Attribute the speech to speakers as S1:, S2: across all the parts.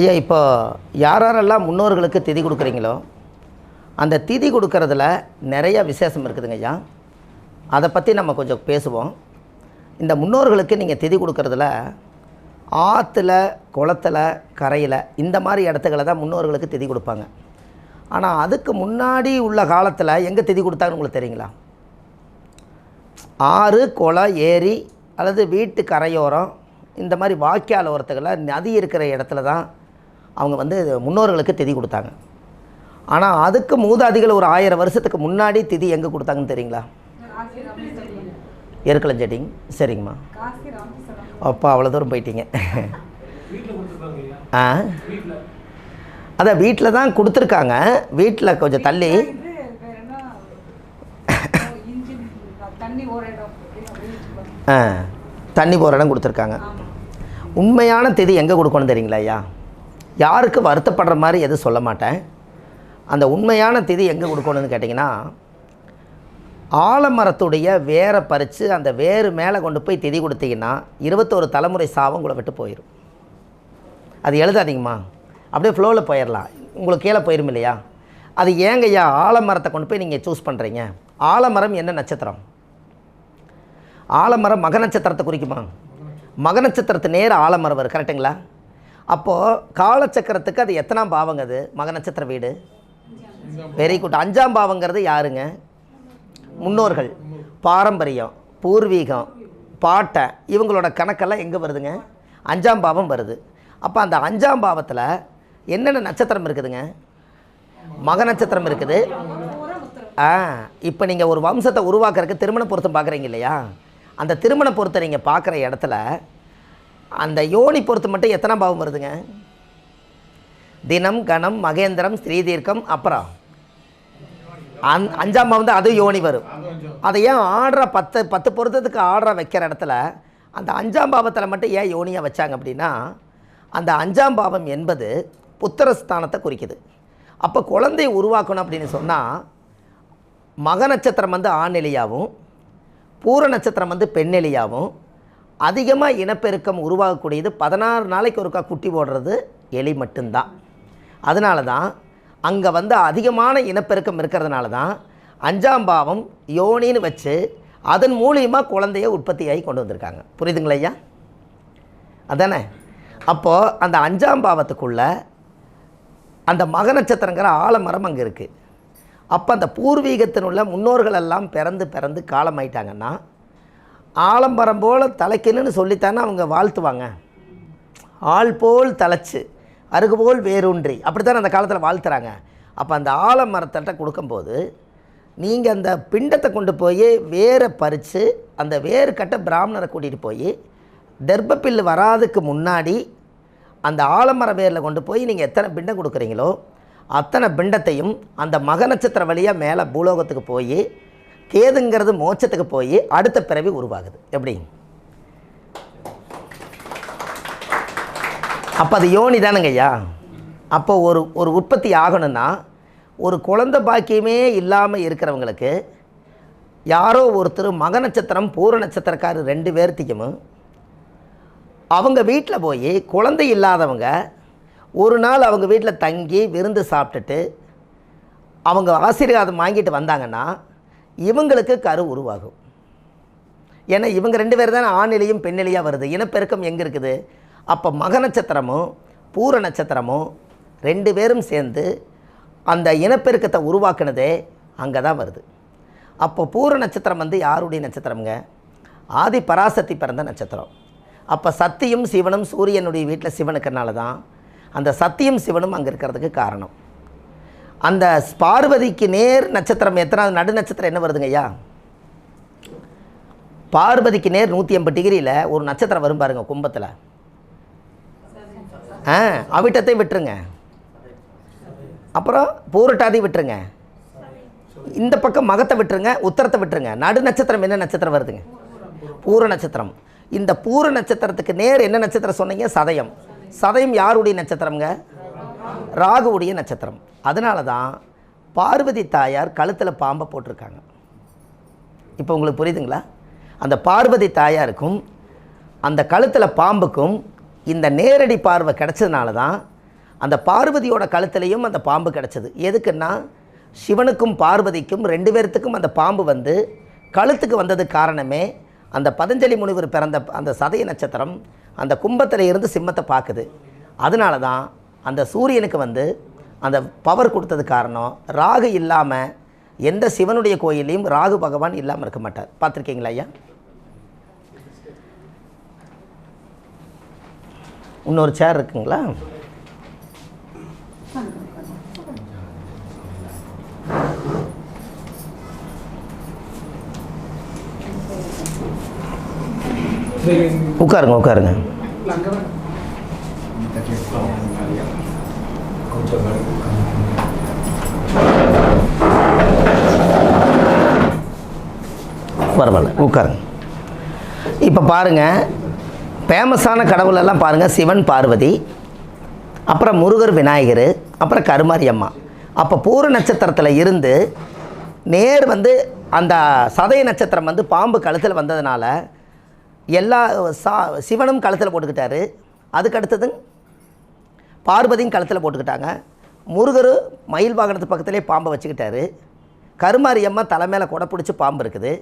S1: ஐயா இப்போ யாரெல்லாம் முன்னோர்களுக்கு திதி கொடுக்குறீங்களோ அந்த திதி கொடுக்கறதுல நிறைய விசேஷம் இருக்குதுங்க ஐயா. அதை பற்றி நம்ம கொஞ்சம் பேசுவோம். இந்த முன்னோர்களுக்கு நீங்கள் திதி கொடுக்கறதுல ஆற்றுல குளத்துல கரையில் இந்த மாதிரி இடத்துக்களை தான் முன்னோர்களுக்கு திதி கொடுப்பாங்க. ஆனால் அதுக்கு முன்னாடி உள்ள காலத்தில் எங்கே திதி கொடுத்தாங்கன்னு உங்களுக்கு தெரியுங்களா? ஆறு குளம் ஏரி அல்லது வீட்டு கரையோரம் இந்த மாதிரி வாய்க்கால் ஓரத்துக்களை நதி இருக்கிற இடத்துல தான் அவங்க வந்து முன்னோர்களுக்கு திதி கொடுத்தாங்க. ஆனால் அதுக்கு மூதாதிகள் ஒரு ஆயிரம் வருஷத்துக்கு முன்னாடி திதி எங்கே கொடுத்தாங்கன்னு தெரியுங்களா? ஏற்களஞ்செட்டிங் சரிங்கம்மா. அப்பா அவ்வளோ தூரம் போயிட்டீங்க. ஆ? அதான் வீட்டில் தான் கொடுத்துருக்காங்க. வீட்டில் கொஞ்சம் தள்ளி. ஆ தண்ணி போகிற இடம் கொடுத்துருக்காங்க. உண்மையான திதி எங்கே கொடுக்கணும் தெரியுங்களா ஐயா? யாருக்கு வருத்தப்படுற மாதிரி எதுவும் சொல்ல மாட்டேன்? அந்த உண்மையான திதி எங்கே கொடுக்கணும்னு கேட்டிங்கன்னா ஆலமரத்துடைய வேரை பறித்து அந்த வேர் மேலே கொண்டு போய் திதி கொடுத்தீங்கன்னா இருபத்தோரு தலைமுறை சாவம் உங்களை விட்டு போயிடும் அது எழுதாதீங்கம்மா. அப்படியே ஃப்ளோவில் போயிடலாம் உங்களுக்கு கீழே போயிடும் இல்லையா? அது ஏங்க ஐயா ஆலமரத்தை கொண்டு போய் நீங்கள் சூஸ் பண்ணுறீங்க ஆலமரம் என்ன நட்சத்திரம்? ஆலமரம் மக நட்சத்திரத்தை குறிக்குமா? மக நட்சத்திரத்து நேர ஆலமரம் வரும். கரெக்டுங்களா அப்போது காலச்சக்கரத்துக்கு அது எத்தனாம் பாவங்க அது? மக நட்சத்திர வீடு? வெரி குட் அஞ்சாம் பாவங்கிறது யாருங்க? முன்னோர்கள். பாரம்பரியம் பூர்வீகம் பாட்டை. இவங்களோட கணக்கெல்லாம் எங்கே வருதுங்க? அஞ்சாம் பாவம் வருது. அப்போ அந்த அஞ்சாம் பாவத்தில் என்னென்ன நட்சத்திரம் இருக்குதுங்க? மக நட்சத்திரம் இருக்குது. ஆ இப்போ நீங்கள் ஒரு வம்சத்தை உருவாக்குறதுக்கு திருமண பொருத்தம் பார்க்குறீங்க இல்லையா? அந்த திருமண பொருத்தம் நீங்கள் பார்க்குற இடத்துல அந்த யோனி பொருத்து மட்டும் எத்தனை பாவம் வருதுங்க? தினம் கணம் மகேந்திரம் ஸ்ரீதீர்க்கம் அப்புறம். அந் அஞ்சாம் பாவம் தான் அது யோனி வரும். அதை ஏன் ஆடுற பத்து பத்து பொருத்தத்துக்கு ஆடுற வைக்கிற இடத்துல அந்த அஞ்சாம் பாவத்தில் மட்டும் ஏன் யோனியாக வச்சாங்க அப்படின்னா அந்த அஞ்சாம் பாவம் என்பது புத்திரஸ்தானத்தை குறிக்குது. அப்போ குழந்தையை உருவாக்கணும் அப்படின்னு சொன்னால் மக நட்சத்திரம் வந்து ஆண்நிலையாகவும் பூர நட்சத்திரம் வந்து பெண்ணெலியாகவும் அதிகமாக இனப்பெருக்கம் உருவாகக்கூடியது பதினாறு நாளைக்கு ஒருக்கா குட்டி போடுறது எலி மட்டும்தான். அதனால தான் அங்கே வந்து அதிகமான இனப்பெருக்கம் இருக்கிறதுனால தான் அஞ்சாம் பாவம் யோனின்னு வச்சு அதன் மூலியமாக குழந்தைய உற்பத்தியாகி கொண்டு வந்திருக்காங்க. புரியுதுங்களா ஐயா? அதானே? அப்போது அந்த அஞ்சாம் பாவத்துக்குள்ள அந்த மக நட்சத்திரங்கிற ஆலமரம் அங்கே இருக்குது அப்போ அந்த பூர்வீகத்தினுள்ள முன்னோர்கள் எல்லாம் பிறந்து பிறந்து காலமாயிட்டாங்கன்னா ஆலம்பரம் போல் தலைக்குன்னு சொல்லித்தானே அவங்க வாழ்த்துவாங்க. ஆள் போல் தலைச்சு அருகு போல் வேரூன்றி. அப்படி தானே அந்த காலத்தில் வாழ்த்துறாங்க. அப்போ அந்த ஆலமரத்தட்ட கொடுக்கும்போது நீங்கள் அந்த பிண்டத்தை கொண்டு போய் வேரை பறித்து அந்த வேறு கட்ட பிராமணரை கூட்டிகிட்டு போய் தர்ப்பப்பில்லு வராதுக்கு முன்னாடி அந்த ஆலமர வேரில் கொண்டு போய் நீங்கள் எத்தனை பிண்டம் கொடுக்குறீங்களோ அத்தனை பிண்டத்தையும் அந்த மக நட்சத்திர வழியாக மேலே பூலோகத்துக்கு போய் கேதுங்கிறது மோட்சத்துக்கு போய் அடுத்த பிறவி உருவாகுது. எப்படி? அப்போ அது யோனி தானுங்க ஐயா? அப்போ ஒரு ஒரு உற்பத்தி ஆகணும்னா ஒரு குழந்தை பாக்கியமே இல்லாமல் இருக்கிறவங்களுக்கு யாரோ ஒருத்தர் மக நட்சத்திரம் பூர நட்சத்திரக்காரர் ரெண்டு பேர்த்திக்கும் அவங்க வீட்டில் போய் குழந்தை இல்லாதவங்க ஒரு நாள் அவங்க வீட்டில் தங்கி விருந்து சாப்பிட்டுட்டு அவங்க ஆசீர்வாதம் வாங்கிட்டு வந்தாங்கன்னா இவங்களுக்கு கரு உருவாகும். ஏன்னா இவங்க ரெண்டு பேர் தானே ஆணிலையும் பெண்ணிலையாக வருது. இனப்பெருக்கம் எங்கே இருக்குது? அப்போ மக நட்சத்திரமும் பூர நட்சத்திரமும் ரெண்டு பேரும் சேர்ந்து அந்த இனப்பெருக்கத்தை உருவாக்குனதே அங்கே தான் வருது. அப்போ பூர நட்சத்திரம் வந்து யாருடைய நட்சத்திரம்ங்க? ஆதி பராசக்தி பிறந்த நட்சத்திரம். அப்போ சத்தியும் சிவனும் சூரியனுடைய வீட்டில் சிவனுக்குனால தான் அந்த சத்தியும் சிவனும் அங்கே இருக்கிறதுக்கு காரணம். அந்த பார்வதிக்கு நேர் நட்சத்திரம் எத்தனாவது நடு நட்சத்திரம் என்ன வருதுங்க ஐயா? பார்வதிக்கு நேர் நூற்றி எண்பது டிகிரியில் ஒரு நட்சத்திரம் வரும் பாருங்க கும்பத்தில். ஆ அவிட்டத்தை விட்டுருங்க. அப்புறம் பூரட்டாதி விட்டுருங்க. இந்த பக்கம் மகத்தை விட்டுருங்க உத்தரத்தை விட்டுருங்க. நடு நட்சத்திரம் என்ன நட்சத்திரம் வருதுங்க? பூர நட்சத்திரம். இந்த பூர நட்சத்திரத்துக்கு நேர் என்ன நட்சத்திரம் சொன்னீங்க? சதயம். சதயம் யாருடைய நட்சத்திரம்ங்க? ராகுவுடைய நட்சத்திரம். அதனால தான் பார்வதி தாயார் கழுத்தில் பாம்பை போட்டிருக்காங்க. இப்போ உங்களுக்கு புரியுதுங்களா? அந்த பார்வதி தாயாருக்கும் அந்த கழுத்தில் பாம்புக்கும் இந்த நேரடி பார்வை கிடச்சதுனால தான் அந்த பார்வதியோட கழுத்துலேயும் அந்த பாம்பு கிடச்சிது. எதுக்குன்னா சிவனுக்கும் பார்வதிக்கும் ரெண்டு பேர்த்துக்கும் அந்த பாம்பு வந்து கழுத்துக்கு வந்தது காரணமே அந்த பதஞ்சலி முனிவர் பிறந்த அந்த சதய நட்சத்திரம் அந்த கும்பத்தில் இருந்து சிம்மத்தை பார்க்குது. அதனால தான் அந்த சூரியனுக்கு வந்து அந்த பவர் கொடுத்தது காரணம் ராகு இல்லாமல் எந்த சிவனுடைய கோயிலையும் ராகு பகவான் இல்லாமல் இருக்க மாட்டார். பார்த்துருக்கீங்களா ஐயா? இன்னொரு சேர் இருக்குங்களா? உட்காருங்க உட்காருங்க. பரவாயில்ல உட்காருங்க. இப்போ பாருங்கள் ஃபேமஸான கடவுளெல்லாம் பாருங்கள் சிவன் பார்வதி அப்புறம் முருகர் விநாயகர் அப்புறம் கருமாரி அம்மா. அப்போ பூர நட்சத்திரத்தில் இருந்து நேர் வந்து அந்த சதய நட்சத்திரம் வந்து பாம்பு கழுத்தில் வந்ததுனால எல்லா சா சிவனும் கழுத்தில் போட்டுக்கிட்டாரு. அதுக்கு அடுத்தது பார்வதியும் களத்தில் போட்டுக்கிட்டாங்க. முருகர் மயில் வாகனத்து பக்கத்துலேயே பாம்பை வச்சுக்கிட்டாரு. கருமாரியம்மா தலை மேலே கொடை பிடிச்சி பாம்பு இருக்குது.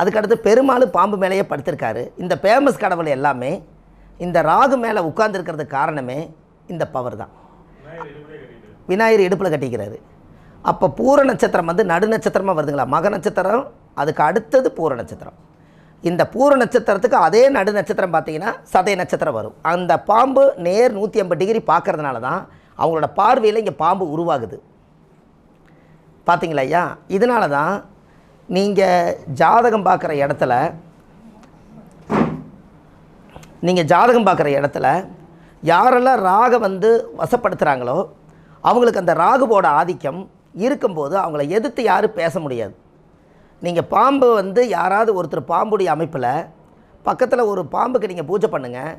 S1: அதுக்கடுத்து பெருமாள் பாம்பு மேலேயே படுத்திருக்காரு. இந்த ஃபேமஸ் கடவுள் எல்லாமே இந்த ராகு மேலே உட்கார்ந்துருக்கிறதுக்கு காரணமே இந்த பவர் தான். விநாயகர் இடுப்பில் கட்டிக்கிறாரு. அப்போ பூர நட்சத்திரம் வந்து நடு நட்சத்திரமாக வருதுங்களா? மக நட்சத்திரம் அதுக்கு அடுத்தது பூர நட்சத்திரம். இந்த பூர நட்சத்திரத்துக்கு அதே நடு நட்சத்திரம் பார்த்தீங்கன்னா சதய நட்சத்திரம் வரும். அந்த பாம்பு நேர் நூற்றி ஐம்பது டிகிரி பார்க்கறதுனால தான் அவங்களோட பார்வையில் இங்கே பாம்பு உருவாகுது. பார்த்தீங்களா ஐயா இதனால தான் நீங்கள் ஜாதகம் பார்க்குற இடத்துல நீங்கள் ஜாதகம் பார்க்குற இடத்துல யாரெல்லாம் ராக வந்து வசப்படுத்துகிறாங்களோ அவங்களுக்கு அந்த ராகுவோட ஆதிக்கம் இருக்கும்போது அவங்கள எதிர்த்து யாரும் பேச முடியாது. நீங்கள் பாம்பு வந்து யாராவது ஒருத்தர் பாம்புடைய அமைப்பில் பக்கத்தில் ஒரு பாம்புக்கு நீங்கள் பூஜை பண்ணுங்கள்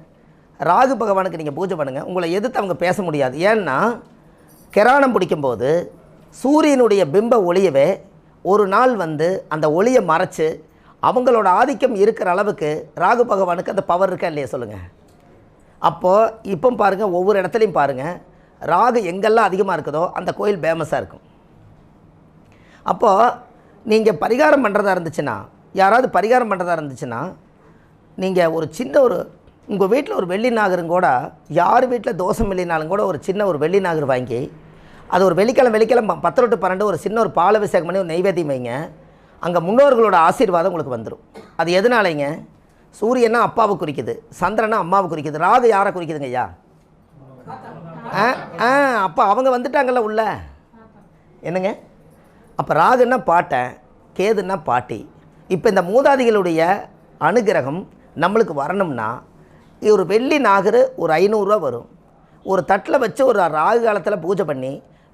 S1: ராகு பகவானுக்கு நீங்கள் பூஜை பண்ணுங்கள் உங்களை எதிர்த்து அவங்க பேச முடியாது. ஏன்னா கிராணம் பிடிக்கும்போது சூரியனுடைய பிம்ப ஒளியவே ஒரு நாள் வந்து அந்த ஒளியை மறைச்சு அவங்களோட ஆதிக்கம் இருக்கிற அளவுக்கு ராகு பகவானுக்கு அந்த பவர் இருக்கா இல்லையா சொல்லுங்கள் அப்போது இப்போ பாருங்கள் ஒவ்வொரு இடத்துலையும் பாருங்கள் ராகு எங்கெல்லாம் அதிகமாக இருக்குதோ அந்த கோயில் ஃபேமஸாக இருக்கும். அப்போது நீங்கள் பரிகாரம் பண்ணுறதா இருந்துச்சுன்னா யாராவது பரிகாரம் பண்ணுறதா இருந்துச்சுன்னா நீங்கள் ஒரு சின்ன ஒரு உங்கள் வீட்டில் ஒரு வெள்ளி நாகரும் கூட யார் வீட்டில் தோசம் இல்லைனாலும் கூட ஒரு சின்ன ஒரு வெள்ளி நாகர் வாங்கி அது ஒரு வெள்ளிக்கிழமை வெள்ளிக்கிழமை பத்து டு பன்னெண்டு ஒரு சின்ன ஒரு பால் அபிஷேகம் பண்ணி ஒரு நெய்வேத்தியம் வைங்க. அங்கே முன்னோர்களோட ஆசீர்வாதம் உங்களுக்கு வந்துடும் அது எதனாலைங்க? சூரியனா அப்பாவை குறிக்குது சந்திரனா அம்மாவை குறிக்குது ராகு யாரை குறிக்குதுங்க ஐயா? ஆ ஆ அப்போ அவங்க வந்துட்டாங்கல்ல உள்ள. என்னங்க? அப்போ ராகுன்னா பாட்டை கேதுன்னா பாட்டி. இப்போ இந்த மூதாதிகளுடைய அனுகிரகம் நம்மளுக்கு வரணும்னா இது ஒரு வெள்ளி நாகர் ஒரு ஐநூறுரூவா வரும். ஒரு தட்டில் வச்சு ஒரு ராகு காலத்தில் பூஜை பண்ணி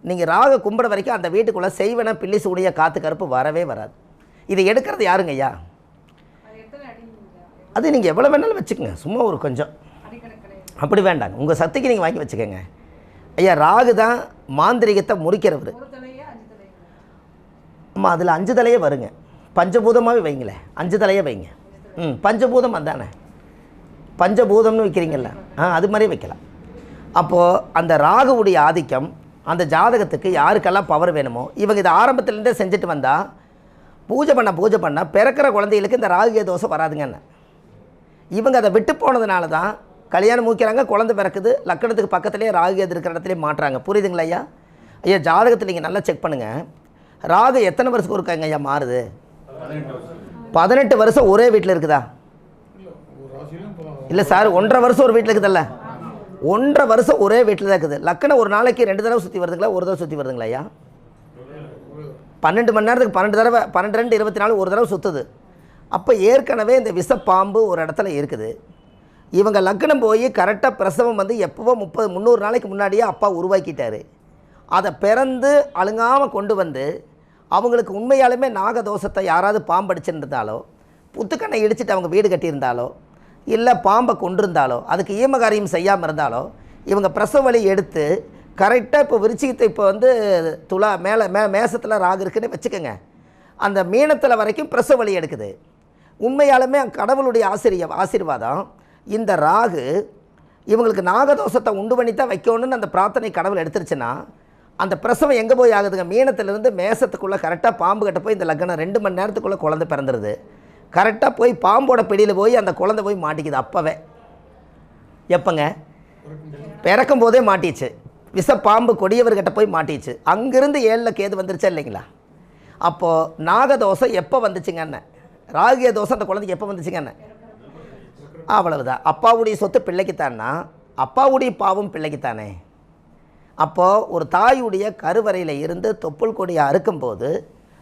S1: நீங்கள் ராகு கும்பிட வரைக்கும் அந்த வீட்டுக்குள்ளே செய்வன பில்லி சூடிய காற்று கருப்பு வரவே வராது. இதை எடுக்கிறது யாருங்க ஐயா?
S2: அது
S1: நீங்கள் எவ்வளோ வேணாலும் வச்சுக்கோங்க. சும்மா ஒரு கொஞ்சம். அப்படி வேண்டாங்க. உங்கள் சக்திக்கு நீங்கள் வாங்கி வச்சுக்கோங்க. ஐயா ராகு தான் மாந்திரிகத்தை முறிக்கிறவர்
S2: ஒரு தலையா அஞ்சு தலையா
S1: அம்மா அதில் அஞ்சு தலையே வருங்க. பஞ்சபூதமாகவே வைங்களேன். அஞ்சு தலையே வைங்க. ம் பஞ்சபூதம் அதானே? பஞ்சபூதம்னு வைக்கிறீங்கல்ல. ஆ அது மாதிரியே வைக்கலாம். அப்போது அந்த ராகுவுடைய ஆதிக்கம் அந்த ஜாதகத்துக்கு யாருக்கெல்லாம் பவர் வேணுமோ இவங்க இதை ஆரம்பத்துலேருந்தே செஞ்சுட்டு வந்தால் பூஜை பண்ண பூஜை பண்ண பிறக்கிற குழந்தைகளுக்கு இந்த ராகுகே தோசை வராதுங்கன்னு. இவங்க அதை விட்டு போனதுனால தான் கல்யாணம் மூக்கிறாங்க குழந்தை பிறக்குது லக்கணத்துக்கு பக்கத்துலேயே ராகு இருக்கிற இடத்துலையே மாட்டுறாங்க. புரியுதுங்களா ஐயா? ஐயா ஜாதகத்தில் நீங்கள் நல்லா செக் பண்ணுங்கள் ராகு எத்தனை வருஷத்துக்கு ஒருக்காங்க ஐயா? மாறுது. பதினெட்டு வருஷம். ஒரே வீட்டில் இருக்குதா? இல்லை சார் ஒன்றரை வருஷம் ஒரு வீட்டில் இருக்குதுல்ல? ஒன்றரை வருஷம் ஒரே வீட்டில் தான் இருக்குது. லக்கணம் ஒரு நாளைக்கு ரெண்டு தடவை சுற்றி வருதுங்களா? ஒரு தடவை சுற்றி வருதுங்களா ஐயா? பன்னெண்டு மணி நேரத்துக்கு பன்னெண்டு தடவை பன்னெண்டு ரெண்டு இருபத்தி நாலு ஒரு தடவை சுற்றுது அப்போ ஏற்கனவே இந்த விஷப்பாம்பு ஒரு இடத்துல இருக்குது. இவங்க லக்னம் போய் கரெக்டாக பிரசவம் வந்து எப்போவோ முப்பது முந்நூறு நாளைக்கு முன்னாடியே அப்பா உருவாக்கிட்டாரு. அதை பிறந்து அழுங்காமல் கொண்டு வந்து அவங்களுக்கு உண்மையாலுமே நாகதோஷத்தை யாராவது பாம்படிச்சிருந்தாலோ புத்துக்கண்ணை இடிச்சிட்டு அவங்க வீடு கட்டியிருந்தாலோ இல்லை பாம்பை கொண்டிருந்தாலோ அதுக்கு ஈமகாரியம் செய்யாமல் இருந்தாலோ இவங்க பிரசவ வலி எடுத்து கரெக்டாக இப்போ விருச்சிகத்தை இப்போ வந்து துலா மேலே மே மேசத்தில் ராகு இருக்குன்னு வச்சுக்கோங்க. அந்த மீனத்தில் வரைக்கும் பிரசவ வலி எடுக்குது. உண்மையாலுமே கடவுளுடைய ஆசிரிய ஆசீர்வாதம். இந்த ராகு இவங்களுக்கு நாகதோஷத்தை உண்டு பண்ணி தான் வைக்கணும்னு அந்த பிரார்த்தனை கடவுள் எடுத்துருச்சுன்னா அந்த பிரசவம் எங்கே போய் ஆகுதுங்க? மீனத்துலேருந்து மேசத்துக்குள்ளே கரெக்டாக பாம்பு கிட்ட போய் இந்த லக்னம் ரெண்டு மணி நேரத்துக்குள்ளே குழந்தை பிறந்துருது. கரெக்டாக போய் பாம்போட பிடியில் போய் அந்த குழந்தை போய் மாட்டிக்குது அப்போவே. எப்போங்க? பிறக்கும் போதே மாட்டிச்சு. விஷ பாம்பு கொடியவர்கிட்ட போய் மாட்டிச்சு. அங்கேருந்து ஏழில் கேது வந்துருச்சா இல்லைங்களா? அப்போது நாகதோஷம் எப்போ வந்துச்சுங்கன்னு ராகிய தோசை அந்த குழந்தைக்கு எப்போ வந்துச்சுங்கன்னு அவ்வளவுதான். அப்பாவுடைய சொத்து பிள்ளைக்குத்தான்னா அப்பாவுடைய பாவம் பிள்ளைக்குத்தானே? அப்போது ஒரு தாயுடைய கருவறையில் இருந்து தொப்புள் கொடியை அறுக்கும்போது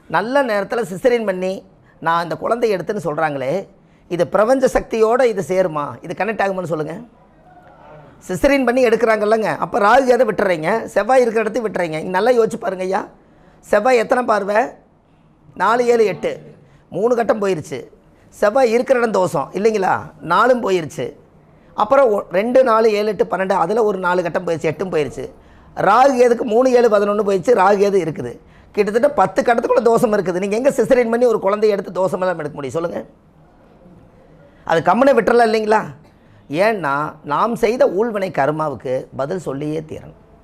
S1: நல்ல நேரத்தில் சிசரின் பண்ணி நான் இந்த குழந்தைய எடுத்துன்னு சொல்கிறாங்களே இது பிரபஞ்ச சக்தியோடு இது சேருமா? இது கனெக்ட் ஆகுமான்னு சொல்லுங்கள் சிசரின் பண்ணி எடுக்கிறாங்கல்லங்க. அப்போ ராகு எதை விட்டுறீங்க? செவ்வாய் இருக்கிற இடத்து விட்டுறீங்க. நல்லா யோசிச்சு பாருங்க ஐயா. செவ்வாய் எத்தனை பார்வை? நாலு ஏழு எட்டு. மூணு கட்டம் போயிருச்சு. செவ்வாய் இருக்கிற இடம் தோஷம் இல்லைங்களா? நாலும் போயிருச்சு. அப்புறம் ஒ- ரெண்டு நாலு ஏழு எட்டு பன்னெண்டு அதில் ஒரு நாலு கட்டம் போயிடுச்சு எட்டும் போயிருச்சு. ராகு ஏதுக்கு மூணு ஏழு பதினொன்று போயிடுச்சு ராகு ஏது இருக்குது. கிட்டத்தட்ட பத்து கட்டத்துக்குள்ள தோஷம் இருக்குது. நீங்கள் எங்கே சிசரின் பண்ணி ஒரு குழந்தைய எடுத்து தோஷமெல்லாம் எடுக்க முடியும் சொல்லுங்கள் அது கம்மனை விட்டுறலாம் இல்லைங்களா? ஏன்னா நாம் செய்த ஊழ்வினை கர்மாவுக்கு பதில் சொல்லியே தீரணும்.